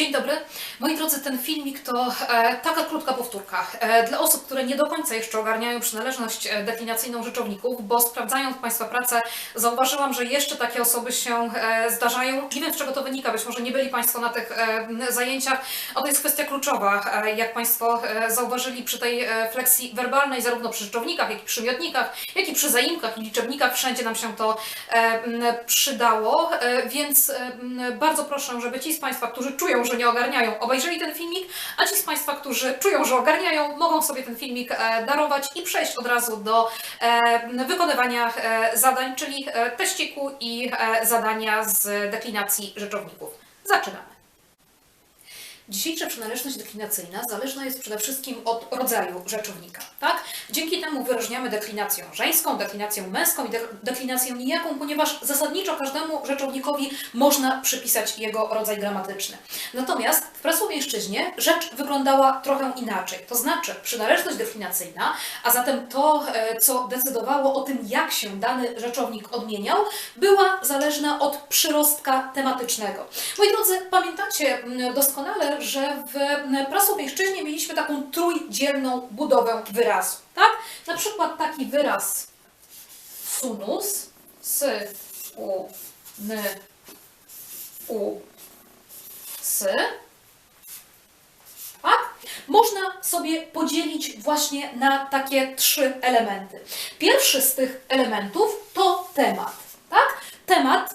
Dzień dobry. Moi drodzy, ten filmik to e, taka krótka powtórka. E, dla osób, które nie do końca jeszcze ogarniają przynależność e, deklinacyjną rzeczowników, bo sprawdzając Państwa pracę, zauważyłam, że jeszcze takie osoby się zdarzają. Nie wiem, z czego to wynika, być może nie byli Państwo na tych zajęciach, a to jest kwestia kluczowa. Jak Państwo zauważyli przy tej fleksji werbalnej, zarówno przy rzeczownikach, jak i przy miotnikach, jak i przy zaimkach i liczebnikach, wszędzie nam się to przydało, więc bardzo proszę, żeby ci z Państwa, którzy czują, że nie ogarniają, obejrzeli ten filmik, a ci z Państwa, którzy czują, że ogarniają, mogą sobie ten filmik e, darować i przejść od razu do e, wykonywania e, zadań, czyli teściku i zadania z deklinacji rzeczowników. Zaczynamy. Dzisiejsza przynależność deklinacyjna zależna jest przede wszystkim od rodzaju rzeczownika. Dzięki temu wyróżniamy deklinację żeńską, deklinację męską i de- deklinację nijaką, ponieważ zasadniczo każdemu rzeczownikowi można przypisać jego rodzaj gramatyczny. Natomiast w prasłowiejszczyźnie rzecz wyglądała trochę inaczej. To znaczy przynależność deklinacyjna, a zatem to, e, co decydowało o tym, jak się dany rzeczownik odmieniał, była zależna od przyrostka tematycznego. Moi drodzy, pamiętacie mm, doskonale, że w mm, prasłowiejszczyźnie mieliśmy taką trójdzielną budowę wyrazu. Tak? Na przykład taki wyraz sunus, s, u, n, u, s, tak? Można sobie podzielić właśnie na takie trzy elementy. Pierwszy z tych elementów to temat. Tak? Temat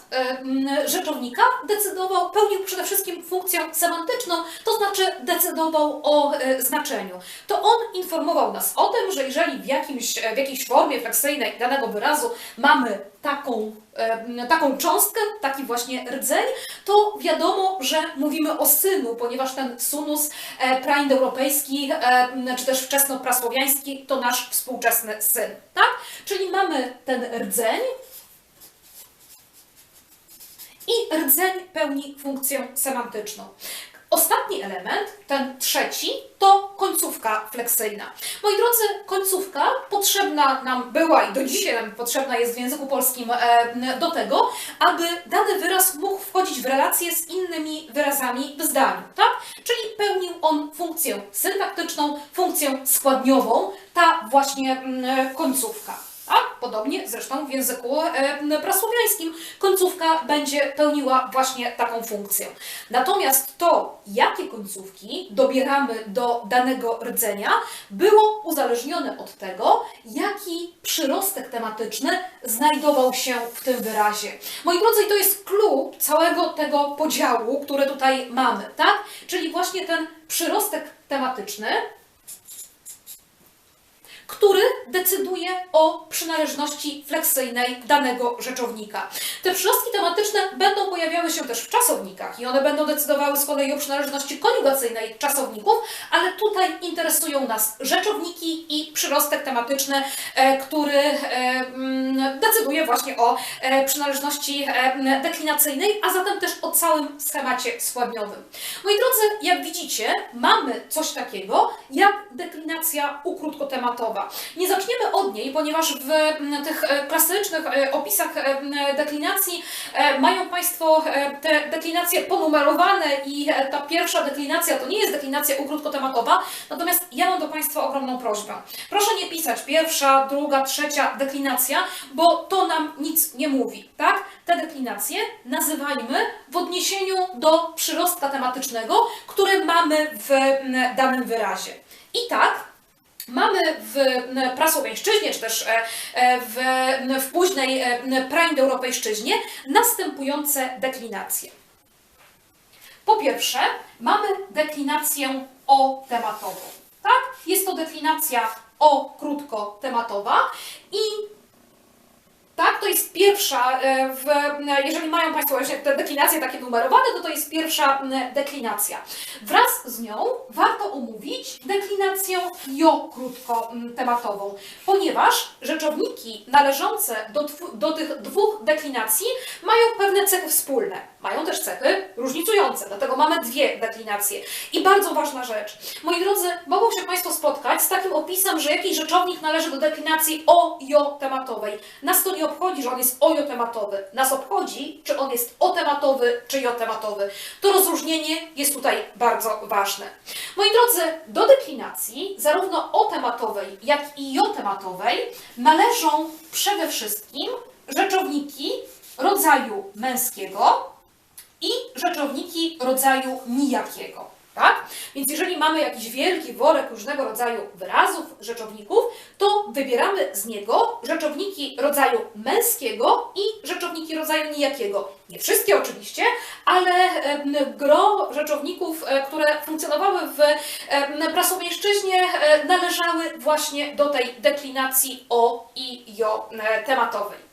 rzeczownika decydował, pełnił przede wszystkim funkcję semantyczną, to znaczy decydował o e, znaczeniu. To on informował nas o tym, że jeżeli w, jakimś, e, w jakiejś formie fleksyjnej danego wyrazu mamy taką, taką cząstkę, taki właśnie rdzeń, to wiadomo, że mówimy o synu, ponieważ ten sunus e, praindoeuropejski, czy też wczesnoprasłowiański to nasz współczesny syn. Tak? Czyli mamy ten rdzeń, i rdzeń pełni funkcję semantyczną. Ostatni element, ten trzeci, to końcówka fleksyjna. Moi drodzy, końcówka potrzebna nam była i do dzisiaj nam potrzebna jest w języku polskim e, do tego, aby dany wyraz mógł wchodzić w relacje z innymi wyrazami w zdaniu, tak? Czyli pełnił on funkcję syntaktyczną, funkcję składniową, ta właśnie mm, końcówka. A podobnie zresztą w języku e, prasłowiańskim końcówka będzie pełniła właśnie taką funkcję. Natomiast to, jakie końcówki dobieramy do danego rdzenia, było uzależnione od tego, jaki przyrostek tematyczny znajdował się w tym wyrazie. Moi drodzy, to jest clue całego tego podziału, który tutaj mamy, tak? Czyli właśnie ten przyrostek tematyczny, który decyduje o przynależności fleksyjnej danego rzeczownika. Te przyrostki tematyczne będą pojawiały się też w czasownikach i one będą decydowały z kolei o przynależności koniugacyjnej czasowników, ale tutaj interesują nas rzeczowniki i przyrostek tematyczny, e, który e, mm, decyduje właśnie o e, przynależności deklinacyjnej, a zatem też o całym schemacie składniowym. Moi drodzy, jak widzicie, mamy coś takiego jak deklinacja ukrótkotematowa. Nie zaczniemy od niej, ponieważ w tych e, klasycznych e, opisach e, deklinacji mają Państwo te deklinacje ponumerowane i ta pierwsza deklinacja to nie jest deklinacja ukrótkotematowa, natomiast ja mam do Państwa ogromną prośbę. Proszę nie pisać pierwsza, druga, trzecia deklinacja, bo to nam nic nie mówi, tak? Te deklinacje nazywajmy w odniesieniu do przyrostka tematycznego, który mamy w danym wyrazie. I tak, Mamy w prasłowiańszczyźnie, czy też e, e, w, w późnej e, praindoeuropejszczyźnie następujące deklinacje. Po pierwsze, mamy deklinację o tematową. Tak? Jest to deklinacja o krótko tematowa i tak, to jest pierwsza, e, w, jeżeli mają Państwo właśnie te deklinacje takie numerowane, to to jest pierwsza deklinacja. Wraz z nią warto omówić deklinację jo krótko m, tematową, ponieważ rzeczowniki należące do, do tych dwóch deklinacji mają pewne cechy wspólne. Mają też cechy różnicujące, dlatego mamy dwie deklinacje. I bardzo ważna rzecz. Moi drodzy, mogą się Państwo spotkać z takim opisem, że jakiś rzeczownik należy do deklinacji o-jo-tematowej. Nas to nie obchodzi, że on jest ojo-tematowy. Nas obchodzi, czy on jest o-tematowy, czy jo-tematowy. To rozróżnienie jest tutaj bardzo ważne. Moi drodzy, do deklinacji zarówno o-tematowej, jak i jo-tematowej należą przede wszystkim rzeczowniki rodzaju męskiego i rzeczowniki rodzaju nijakiego. Tak? Więc jeżeli mamy jakiś wielki worek różnego rodzaju wyrazów, rzeczowników, to wybieramy z niego rzeczowniki rodzaju męskiego i rzeczowniki rodzaju nijakiego. Nie wszystkie oczywiście, ale gro rzeczowników, e, które funkcjonowały w em, prasłowieszczyźnie, e, należały właśnie do tej deklinacji o i jo e, tematowej.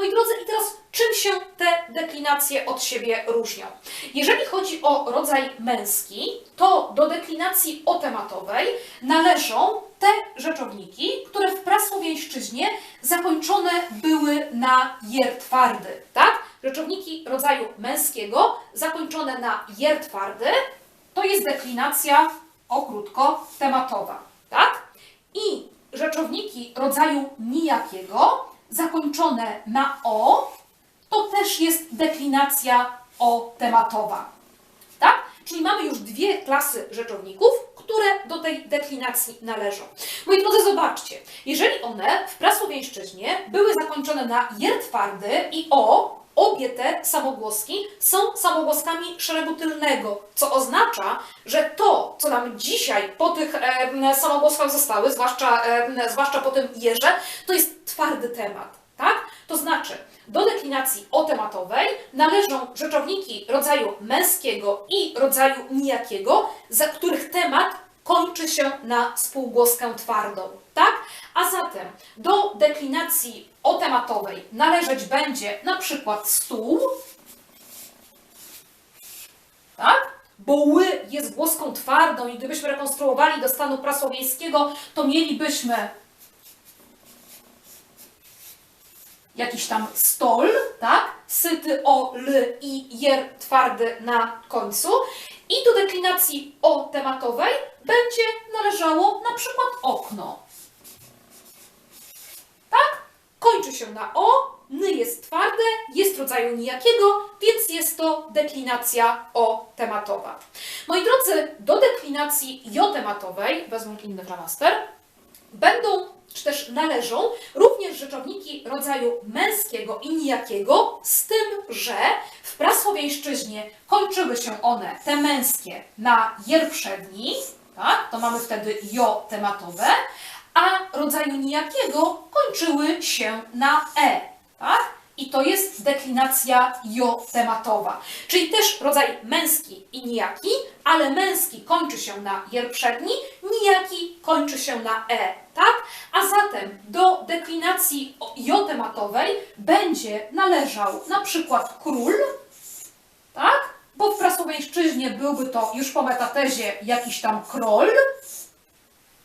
Moi drodzy, i teraz czym się te deklinacje od siebie różnią? Jeżeli chodzi o rodzaj męski, to do deklinacji otematowej należą te rzeczowniki, które w prasłowiańszczyźnie zakończone były na jer twardy. Tak? Rzeczowniki rodzaju męskiego zakończone na jer twardy to jest deklinacja okrótko tematowa. Tak? I rzeczowniki rodzaju nijakiego zakończone na o, to też jest deklinacja o-tematowa. Tak? Czyli mamy już dwie klasy rzeczowników, które do tej deklinacji należą. Moi drodzy, zobaczcie, jeżeli one w prasłowiańszczyźnie były zakończone na jer twardy i o, obie te samogłoski są samogłoskami szeregu tylnego, co oznacza, że to, co nam dzisiaj po tych e, samogłoskach zostały, zwłaszcza, e, zwłaszcza po tym jerze, to jest twardy temat. Tak? To znaczy, do deklinacji otematowej należą rzeczowniki rodzaju męskiego i rodzaju nijakiego, za których temat kończy się na spółgłoskę twardą. Tak? A zatem do deklinacji otematowej należeć będzie na przykład stół, tak? Bo ły jest głoską twardą i gdybyśmy rekonstruowali do stanu prasłowiejskiego, to mielibyśmy jakiś tam stol, tak? Syty o l i jer twardy na końcu. I do deklinacji o tematowej będzie należało na przykład okno. Tak? Kończy się na o, ny jest twarde, jest rodzaju nijakiego, więc jest to deklinacja o tematowa. Moi drodzy, do deklinacji jo-tematowej, wezmę inny flamaster, będą czy też należą również rzeczowniki rodzaju męskiego i nijakiego, z tym, że w prasłowiańszczyźnie kończyły się one, te męskie, na jer przedni, tak? to mamy wtedy jo tematowe, a rodzaju nijakiego kończyły się na e. Tak? I to jest deklinacja jo-tematowa. Czyli też rodzaj męski i nijaki, ale męski kończy się na jer przedni, nijaki kończy się na e. Tak? A zatem do deklinacji jo-tematowej będzie należał na przykład król, tak? Bo w prasłowiańszczyźnie byłby to już po metatezie jakiś tam król,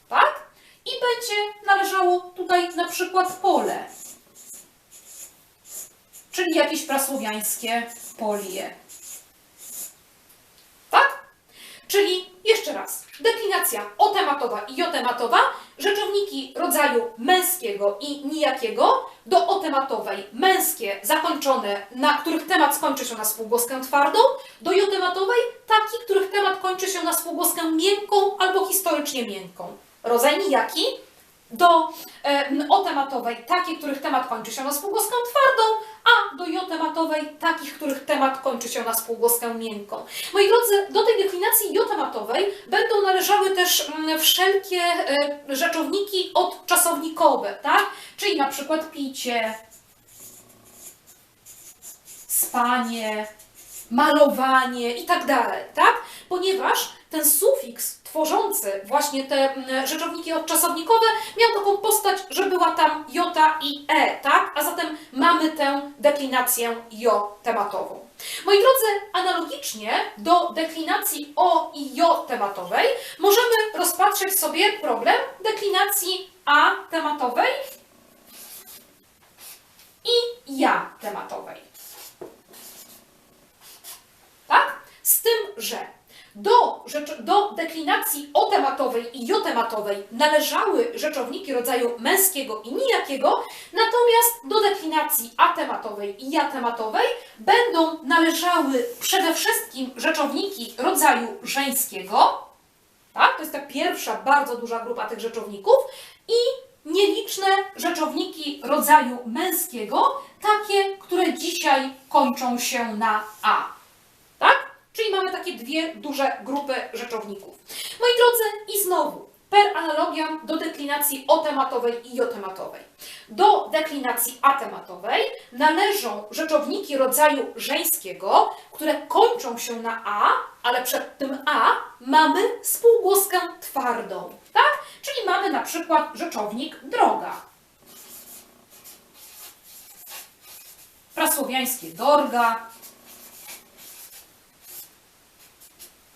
tak? I będzie należało tutaj na przykład pole, czyli jakieś prasłowiańskie polie. Tak? Czyli jeszcze raz, deklinacja otematowa i jotematowa, rzeczowniki rodzaju męskiego i nijakiego, do otematowej męskie zakończone, na których temat skończy się na spółgłoskę twardą, do jotematowej taki, których temat kończy się na spółgłoskę miękką albo historycznie miękką. Rodzaj nijaki, do e, otematowej takie, których temat kończy się na spółgłoskę twardą, a do jotematowej takich, których temat kończy się na spółgłoskę miękką. Moi drodzy, do tej deklinacji jotematowej będą należały też mm, wszelkie e, rzeczowniki odczasownikowe, tak? Czyli na przykład picie, spanie, malowanie i tak dalej, tak? Ponieważ ten sufiks tworzący właśnie te mm, rzeczowniki odczasownikowe miał taką postać, że była tam jota i e, tak? A zatem mamy tę deklinację jo tematową. Moi drodzy, analogicznie do deklinacji o i jo tematowej możemy rozpatrzeć sobie problem deklinacji a tematowej i ja tematowej. Tak? Z tym, że deklinacji otematowej i jotematowej należały rzeczowniki rodzaju męskiego i nijakiego, natomiast do deklinacji atematowej i jatematowej będą należały przede wszystkim rzeczowniki rodzaju żeńskiego, tak? To jest ta pierwsza bardzo duża grupa tych rzeczowników i nieliczne rzeczowniki rodzaju męskiego, takie, które dzisiaj kończą się na a. Czyli mamy takie dwie duże grupy rzeczowników. Moi drodzy, i znowu, per analogiam do deklinacji otematowej i jotematowej. Do deklinacji atematowej należą rzeczowniki rodzaju żeńskiego, które kończą się na a, ale przed tym a mamy spółgłoskę twardą, tak? Czyli mamy na przykład rzeczownik droga. Prasłowiańskie dorga.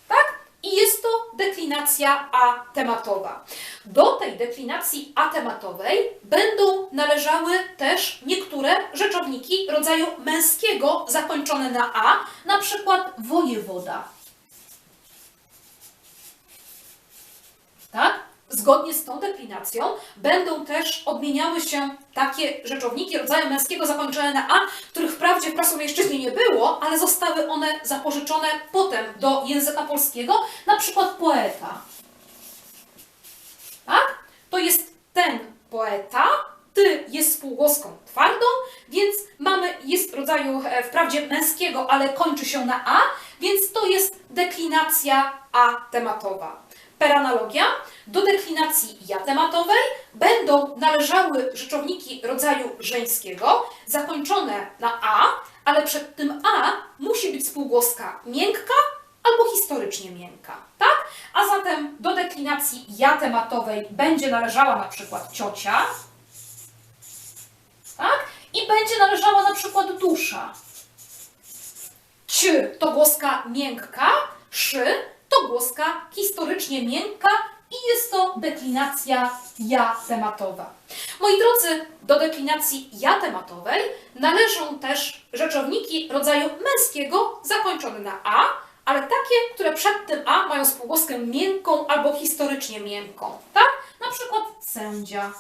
Tak? I jest to deklinacja atematowa. Do tej deklinacji atematowej będą należały też niektóre rzeczowniki rodzaju męskiego zakończone na a, na przykład wojewoda. Tak? Zgodnie z tą deklinacją będą też odmieniały się takie rzeczowniki rodzaju męskiego zakończone na a, których wprawdzie w prasomieńszczyźnie nie było, ale zostały one zapożyczone potem do języka polskiego, na przykład poeta. Tak? To jest ten poeta, ty jest spółgłoską twardą, więc mamy, jest rodzaju e, wprawdzie męskiego, ale kończy się na a, więc to jest deklinacja a-tematowa. Per analogia, do deklinacji ja-tematowej będą należały rzeczowniki rodzaju żeńskiego, zakończone na a, ale przed tym a musi być spółgłoska miękka albo historycznie miękka, tak? A zatem do deklinacji ja-tematowej będzie należała na przykład ciocia, tak? I będzie należała na przykład dusza. Ć to głoska miękka, szy to głoska historycznie miękka i jest to deklinacja ja-tematowa. Moi drodzy, do deklinacji ja-tematowej należą też rzeczowniki rodzaju męskiego zakończone na a, ale takie, które przed tym a mają spółgłoskę miękką albo historycznie miękką. Tak? Na przykład sędzia.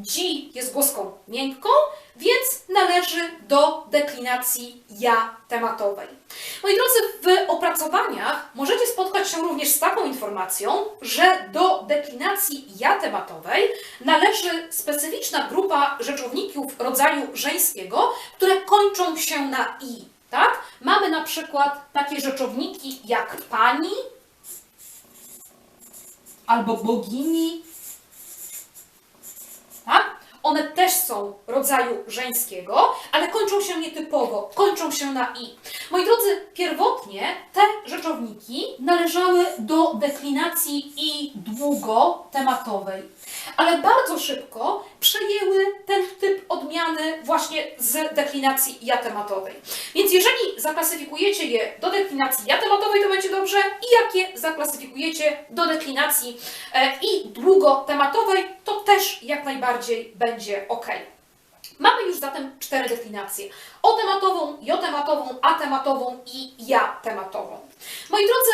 Dzi jest głoską miękką, więc należy do deklinacji ja tematowej. Moi drodzy, w opracowaniach możecie spotkać się również z taką informacją, że do deklinacji ja tematowej należy specyficzna grupa rzeczowników rodzaju żeńskiego, które kończą się na i. Tak? Mamy na przykład takie rzeczowniki jak pani albo bogini, tak? One też są rodzaju żeńskiego, ale kończą się nietypowo, kończą się na i. Moi drodzy, pierwotnie te rzeczowniki należały do deklinacji i długotematowej, ale bardzo szybko przejęły ten typ odmiany właśnie z deklinacji jatematowej. Więc jeżeli zaklasyfikujecie je do deklinacji jatematowej, to będzie dobrze i jak je zaklasyfikujecie do deklinacji e, i długotematowej, to też jak najbardziej będzie ok. Mamy już zatem cztery deklinacje. O-tematową, jotematową, atematową i ja-tematową. Moi drodzy,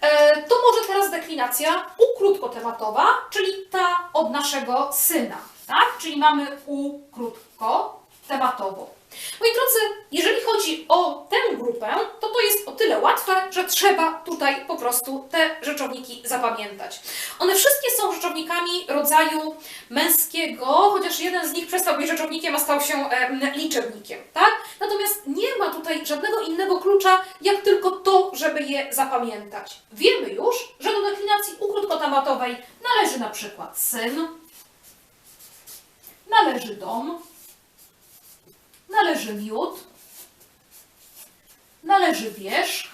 e, to może teraz deklinacja ukrótkotematowa, czyli ta od naszego syna. Tak? Czyli mamy ukrótkotematową. Moi drodzy, jeżeli chodzi o tę grupę, to to jest o tyle łatwe, że trzeba tutaj po prostu te rzeczowniki zapamiętać. One wszystkie są rzeczownikami rodzaju męskiego, chociaż jeden z nich przestał być rzeczownikiem, a stał się liczebnikiem, tak? Natomiast nie ma tutaj żadnego innego klucza, jak tylko to, żeby je zapamiętać. Wiemy już, że do deklinacji ukrótkotematowej należy na przykład syn, należy dom, należy miód, należy wierzch,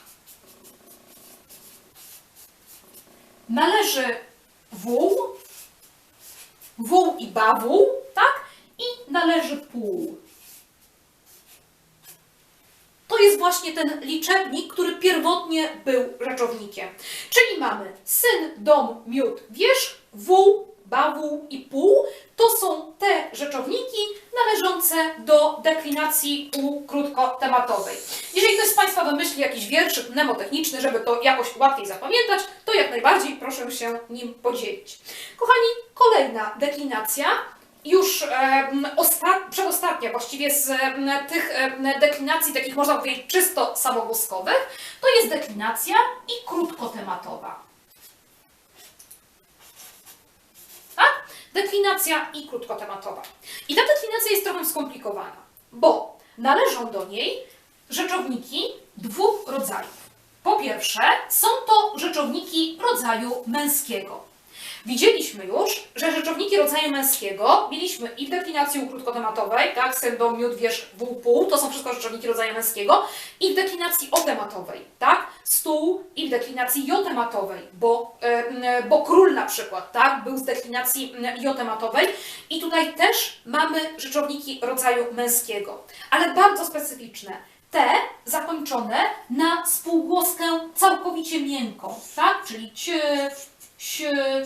należy wół, wół i bawół, tak? I należy pół. To jest właśnie ten liczebnik, który pierwotnie był rzeczownikiem. Czyli mamy syn, dom, miód, wierzch, wół, bawół i pół to są te rzeczowniki należące do deklinacji u krótkotematowej. Jeżeli ktoś z Państwa wymyśli jakiś wierszyk mnemotechniczny, żeby to jakoś łatwiej zapamiętać, to jak najbardziej proszę się nim podzielić. Kochani, kolejna deklinacja już osta- przedostatnia właściwie z em, tych em, deklinacji, takich można powiedzieć czysto samogłoskowych, to jest deklinacja i krótkotematowa. Tak? Deklinacja i krótkotematowa. I ta deklinacja jest trochę skomplikowana, bo należą do niej rzeczowniki dwóch rodzajów. Po pierwsze, są to rzeczowniki rodzaju męskiego. Widzieliśmy już, że rzeczowniki rodzaju męskiego mieliśmy i w deklinacji krótkotematowej, tak, sen, dom, miód, wiersz, wół, pół, to są wszystko rzeczowniki rodzaju męskiego, i w deklinacji otematowej, tak, stół i w deklinacji jotematowej, bo, bo król na przykład, tak, był z deklinacji jotematowej i tutaj też mamy rzeczowniki rodzaju męskiego, ale bardzo specyficzne. Te zakończone na spółgłoskę całkowicie miękką, tak, czyli cie, sie,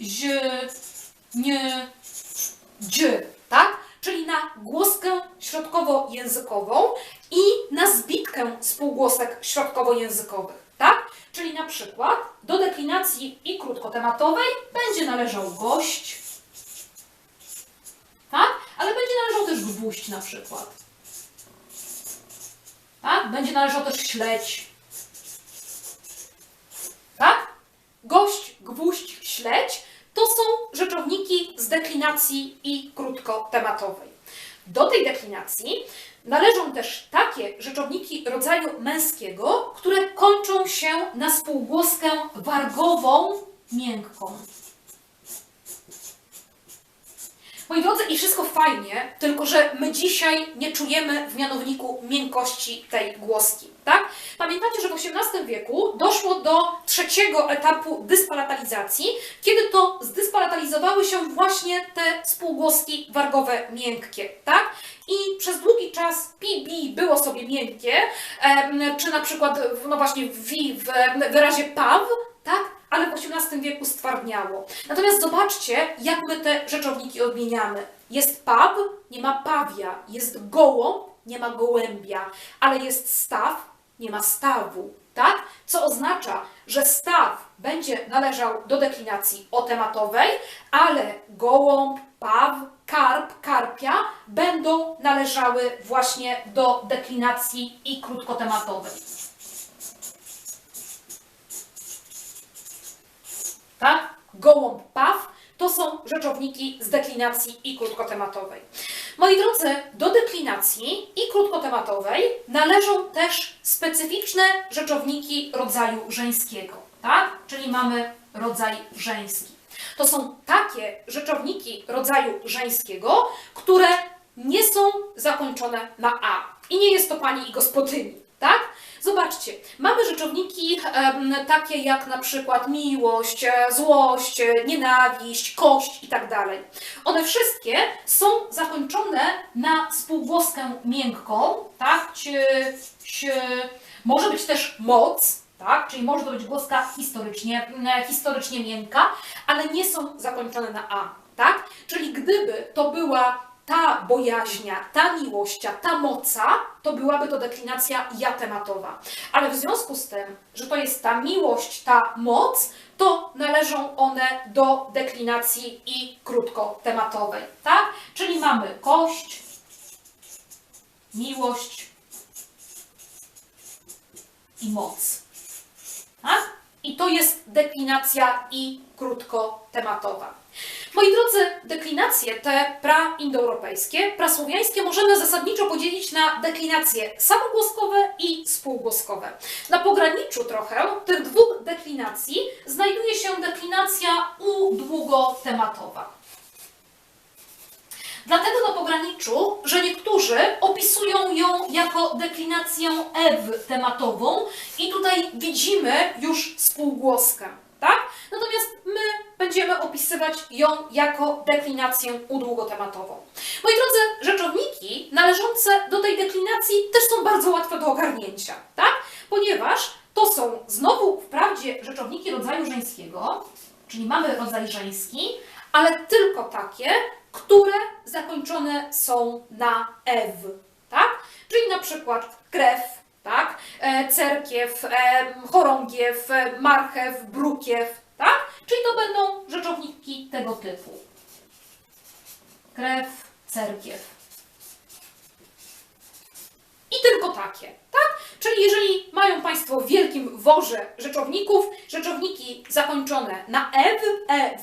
zie, nie, dź, tak? Czyli na głoskę środkowo-językową i na zbitkę spółgłosek środkowo-językowych, tak? Czyli na przykład do deklinacji i krótkotematowej będzie należał gość, tak? Ale będzie należał też gwóźdź na przykład. Tak? Będzie należał też śledź. Tak? Gość, gwóźdź, śledź to są rzeczowniki z deklinacji i krótkotematowej. Do tej deklinacji należą też takie rzeczowniki rodzaju męskiego, które kończą się na spółgłoskę wargową miękką. Moi drodzy, i wszystko fajnie, tylko że my dzisiaj nie czujemy w mianowniku miękkości tej głoski, tak? Pamiętacie, że w XVIII wieku doszło do trzeciego etapu dyspalatalizacji, kiedy to zdyspalatalizowały się właśnie te spółgłoski wargowe miękkie, tak? I przez długi czas PB było sobie miękkie, czy na przykład, no właśnie w, w wyrazie paw, tak? Ale w XVIII wieku stwardniało. Natomiast zobaczcie, jak my te rzeczowniki odmieniamy. Jest paw, nie ma pawia, jest gołąb, nie ma gołębia, ale jest staw, nie ma stawu, tak? Co oznacza, że staw będzie należał do deklinacji otematowej, ale gołąb, paw, karp, karpia będą należały właśnie do deklinacji i krótkotematowej. Gołąb, paw to są rzeczowniki z deklinacji i krótkotematowej. Moi drodzy, do deklinacji i krótkotematowej należą też specyficzne rzeczowniki rodzaju żeńskiego, tak? Czyli mamy rodzaj żeński. To są takie rzeczowniki rodzaju żeńskiego, które nie są zakończone na a. I nie jest to pani i gospodyni, tak? Zobaczcie, mamy rzeczowniki takie jak na przykład miłość, e, złość, e, nienawiść, kość i tak. One wszystkie są zakończone na spółgłoskę miękką, tak? Cie, się, może być też moc, tak? Czyli może to być głoska historycznie, e, historycznie miękka, ale nie są zakończone na a, tak? Czyli gdyby to była ta bojaźnia, ta miłościa, ta moca, to byłaby to deklinacja ja tematowa. Ale w związku z tym, że to jest ta miłość, ta moc, to należą one do deklinacji i krótkotematowej, tak? Czyli mamy kość, miłość i moc. Tak? I to jest deklinacja i krótkotematowa. Moi drodzy, deklinacje te praindoeuropejskie, prasłowiańskie możemy zasadniczo podzielić na deklinacje samogłoskowe i spółgłoskowe. Na pograniczu trochę tych dwóch deklinacji znajduje się deklinacja udługotematowa. Dlatego na pograniczu, że niektórzy opisują ją jako deklinację ew tematową i tutaj widzimy już spółgłoskę, będziemy opisywać ją jako deklinację udługotematową. Moi drodzy, rzeczowniki należące do tej deklinacji też są bardzo łatwe do ogarnięcia, tak? Ponieważ to są znowu wprawdzie rzeczowniki rodzaju żeńskiego, czyli mamy rodzaj żeński, ale tylko takie, które zakończone są na ew, tak? Czyli na przykład krew, tak? E, cerkiew, chorągiew, e, marchew, brukiew, tak? Czyli to będą rzeczowniki tego typu. Krew, cerkiew. I tylko takie, tak? Czyli jeżeli mają Państwo w wielkim worze rzeczowników, rzeczowniki zakończone na ew, ew,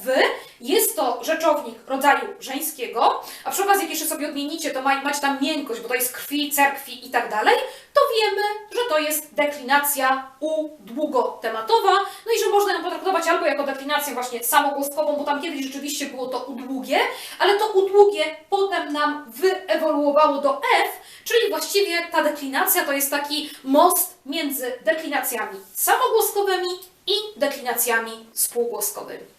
jest to rzeczownik rodzaju żeńskiego, a przy okazji, jak jeszcze sobie odmienicie, to ma, macie tam miękkość, bo to jest krwi, cerkwi i tak dalej, wiemy, że to jest deklinacja u długotematowa, no i że można ją potraktować albo jako deklinację właśnie samogłoskową, bo tam kiedyś rzeczywiście było to udługie, ale to udługie potem nam wyewoluowało do f, czyli właściwie ta deklinacja to jest taki most między deklinacjami samogłoskowymi i deklinacjami spółgłoskowymi.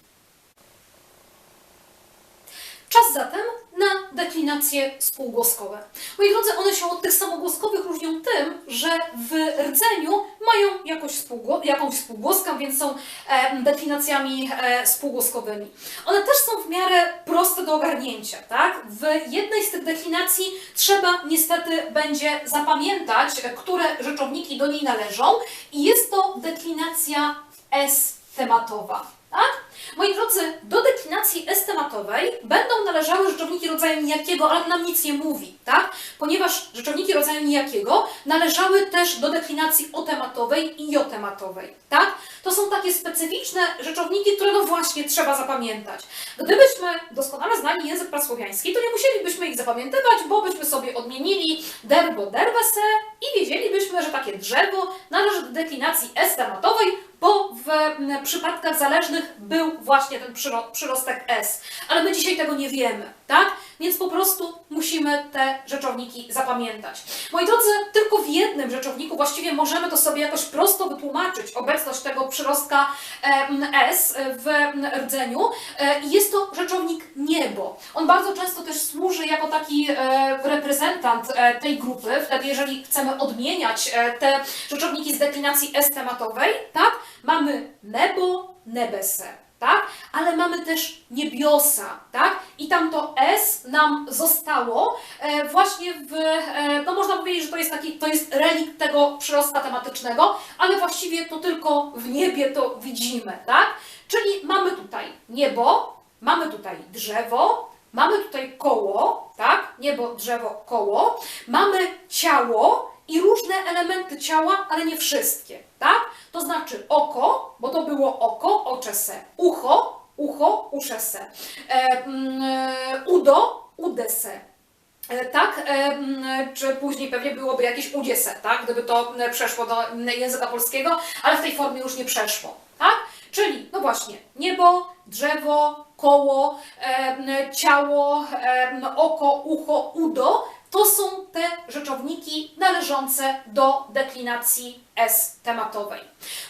Czas zatem na deklinacje spółgłoskowe. Moi drodzy, one się od tych samogłoskowych różnią tym, że w rdzeniu mają jakoś spółgło, jakąś spółgłoskę, więc są e, deklinacjami e, spółgłoskowymi. One też są w miarę proste do ogarnięcia, tak? W jednej z tych deklinacji trzeba niestety będzie zapamiętać, e, które rzeczowniki do niej należą i jest to deklinacja S-tematowa. Tak? Moi drodzy, do deklinacji S-tematowej będą należały rzeczowniki rodzaju nijakiego, ale nam nic nie mówi, tak? Ponieważ rzeczowniki rodzaju nijakiego należały też do deklinacji O-tematowej i J-tematowej, tak? To są takie specyficzne rzeczowniki, które no właśnie trzeba zapamiętać. Gdybyśmy doskonale znali język prasłowiański, to nie musielibyśmy ich zapamiętywać, bo byśmy sobie odmienili derbo derwese i wiedzielibyśmy, że takie drzewo należy do deklinacji S-tematowej, bo w m, przypadkach zależnych był właśnie ten przyro- przyrostek S. Ale my dzisiaj tego nie wiemy, tak? Więc po prostu musimy te rzeczowniki zapamiętać. Moi drodzy, tylko w jednym rzeczowniku właściwie możemy to sobie jakoś prosto wytłumaczyć, obecność tego przyrostka S w rdzeniu. E, Jest to rzeczownik niebo. On bardzo często też służy jako taki e, reprezentant e, tej grupy. Wtedy, jeżeli chcemy odmieniać te rzeczowniki z deklinacji S-tematowej, tak? Mamy nebo, nebese, tak? Ale mamy też niebiosa, tak? I tam to S nam zostało e, właśnie w, e, no można powiedzieć, że to jest taki, to jest relikt tego przyrostka tematycznego, ale właściwie to tylko w niebie to widzimy, tak? Czyli mamy tutaj niebo, mamy tutaj drzewo, mamy tutaj koło, tak? Niebo, drzewo, koło, mamy ciało i różne elementy ciała, ale nie wszystkie, tak? To znaczy oko, bo to było oko, oczese, ucho, ucho, uszese, e, mm, e, udo, udese, E, Tak, e, mm, czy później pewnie byłoby jakieś udziese, tak, gdyby to przeszło do języka polskiego, ale w tej formie już nie przeszło, tak? Czyli, no właśnie, niebo, drzewo, koło, ciało, oko, ucho, udo, to są te rzeczowniki należące do deklinacji S-tematowej.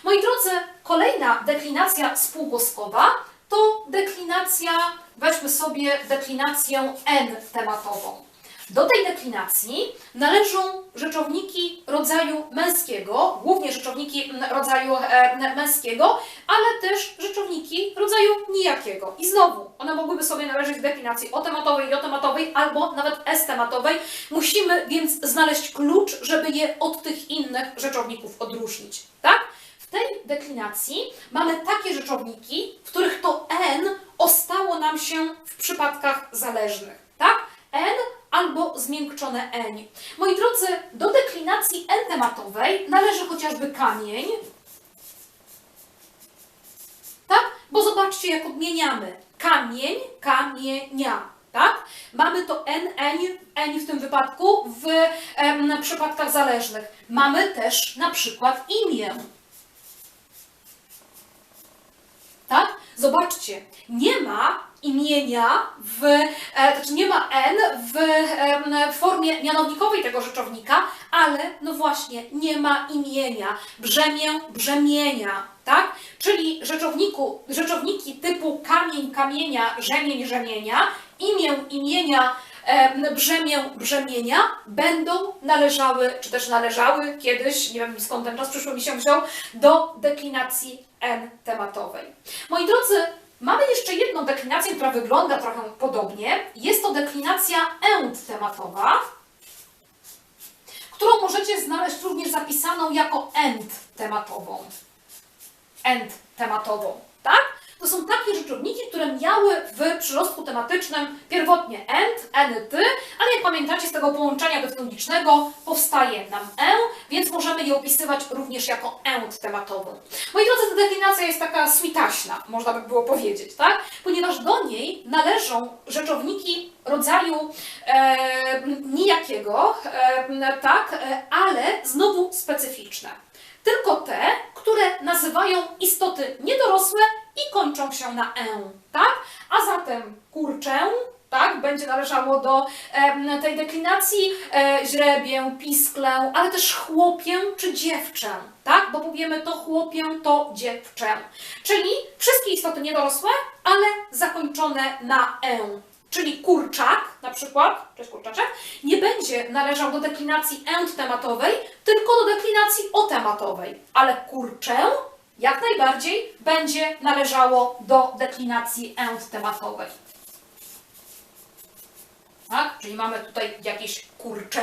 Moi drodzy, kolejna deklinacja spółgłoskowa to deklinacja, weźmy sobie deklinację N-tematową. Do tej deklinacji należą rzeczowniki rodzaju męskiego, głównie rzeczowniki rodzaju e, męskiego, ale też rzeczowniki rodzaju nijakiego. I znowu, one mogłyby sobie należeć w deklinacji O-tematowej, J-tematowej albo nawet S-tematowej. Musimy więc znaleźć klucz, żeby je od tych innych rzeczowników odróżnić. Tak? W tej deklinacji mamy takie rzeczowniki, w których to N ostało nam się w przypadkach zależnych. Tak? N albo zmiękczone eń. Moi drodzy, do deklinacji N-tematowej należy chociażby kamień, tak? Bo zobaczcie, jak odmieniamy. Kamień, kamienia, tak? Mamy to N, eń, eń w tym wypadku w em, przypadkach zależnych. Mamy też na przykład imię. Tak? Zobaczcie, nie ma imienia w, e, znaczy nie ma n w, w formie mianownikowej tego rzeczownika, ale no właśnie, nie ma imienia. Brzemię, brzemienia, tak? Czyli rzeczowniku, rzeczowniki typu kamień, kamienia, rzemień, rzemienia, imię, imienia, em, brzemię, brzemienia będą należały, czy też należały kiedyś, nie wiem skąd ten czas przyszły mi się wziął, do deklinacji N tematowej. Moi drodzy, Mamy jeszcze jedną deklinację, która wygląda trochę podobnie. Jest to deklinacja end tematowa, którą możecie znaleźć również zapisaną jako end tematową. End tematową, tak? To są takie rzeczowniki, które miały w przyrostku tematycznym pierwotnie end, eny, ty, ale jak pamiętacie z tego połączenia definicznego powstaje nam e, więc możemy je opisywać również jako end tematową. Moi drodzy, ta deklinacja jest taka switaśna, można by było powiedzieć, tak? Ponieważ do niej należą rzeczowniki rodzaju e, nijakiego, e, tak, ale znowu specyficzne. Tylko te, które nazywają istoty niedorosłe i kończą się na e, tak? A zatem kurczę, tak, będzie należało do em, tej deklinacji, e, źrebię, pisklę, ale też chłopię czy dziewczę, tak? Bo powiemy to chłopię, to dziewczę. Czyli wszystkie istoty niedorosłe, ale zakończone na e. Czyli kurczak, na przykład, jest kurczaczek, nie będzie należał do deklinacji end tematowej, tylko do deklinacji otematowej. Ale kurczę jak najbardziej będzie należało do deklinacji end tematowej. Tak? Czyli mamy tutaj jakieś kurczę.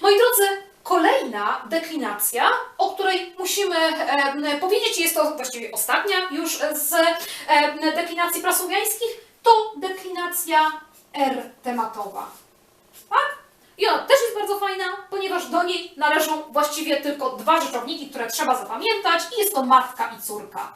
Moi drodzy, kolejna deklinacja, o której musimy e, powiedzieć, jest to właściwie ostatnia już z e, deklinacji prasłowiańskich, to deklinacja R tematowa. Tak? I ona też jest bardzo fajna, ponieważ do niej należą właściwie tylko dwa rzeczowniki, które trzeba zapamiętać i jest to matka i córka.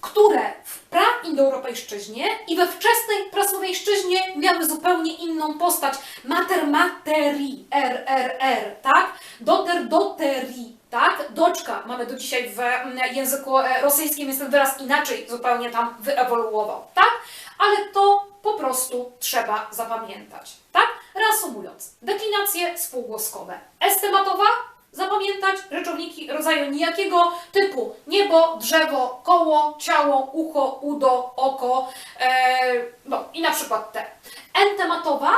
które w praindoeuropejszczyźnie i we wczesnej prasłowiejszczyźnie miały zupełnie inną postać. Mater materii, RRR, tak? Doter doteri, tak? Doczka mamy do dzisiaj w mm, języku e, rosyjskim, jest ten wyraz inaczej zupełnie tam wyewoluował, tak? Ale to po prostu trzeba zapamiętać, tak? Reasumując, deklinacje spółgłoskowe. Estematowa, zapamiętać rzeczowniki rodzaju nijakiego typu niebo, drzewo, koło, ciało, ucho, udo, oko, e, no i na przykład te. N-tematowa,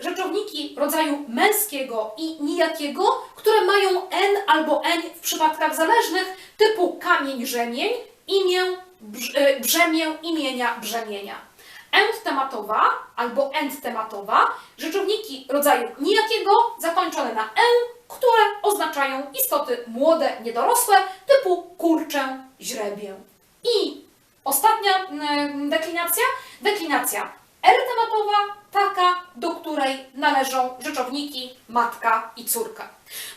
rzeczowniki rodzaju męskiego i nijakiego, które mają N albo N w przypadkach zależnych typu kamień, rzemień, imię, e, brzemię, imienia, brzemienia. End-tematowa albo end-tematowa, rzeczowniki rodzaju nijakiego zakończone na e, które oznaczają istoty młode, niedorosłe typu kurczę, źrebię. I ostatnia mm, deklinacja, deklinacja R-tematowa, taka, do której należą rzeczowniki matka i córka.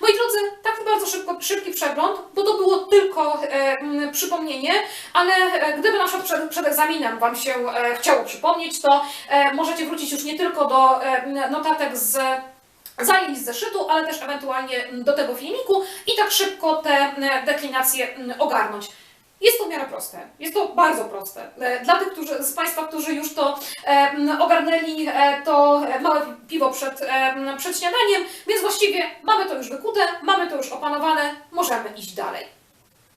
Moi drodzy, taki bardzo szybko, szybki przegląd, bo to było tylko e, m, przypomnienie, ale e, gdyby na przykład przed, przed egzaminem Wam się e, chciało przypomnieć, to e, możecie wrócić już nie tylko do e, notatek z zajęć z zeszytu, ale też ewentualnie mm, do tego filmiku i tak szybko te mm, deklinacje mm, ogarnąć. Jest to w miarę proste. Jest to bardzo proste. E, Dla tych którzy, z Państwa, którzy już to e, ogarnęli, e, to małe piwo przed, e, przed śniadaniem, więc właściwie mamy to już wykute, mamy to już opanowane, możemy iść dalej.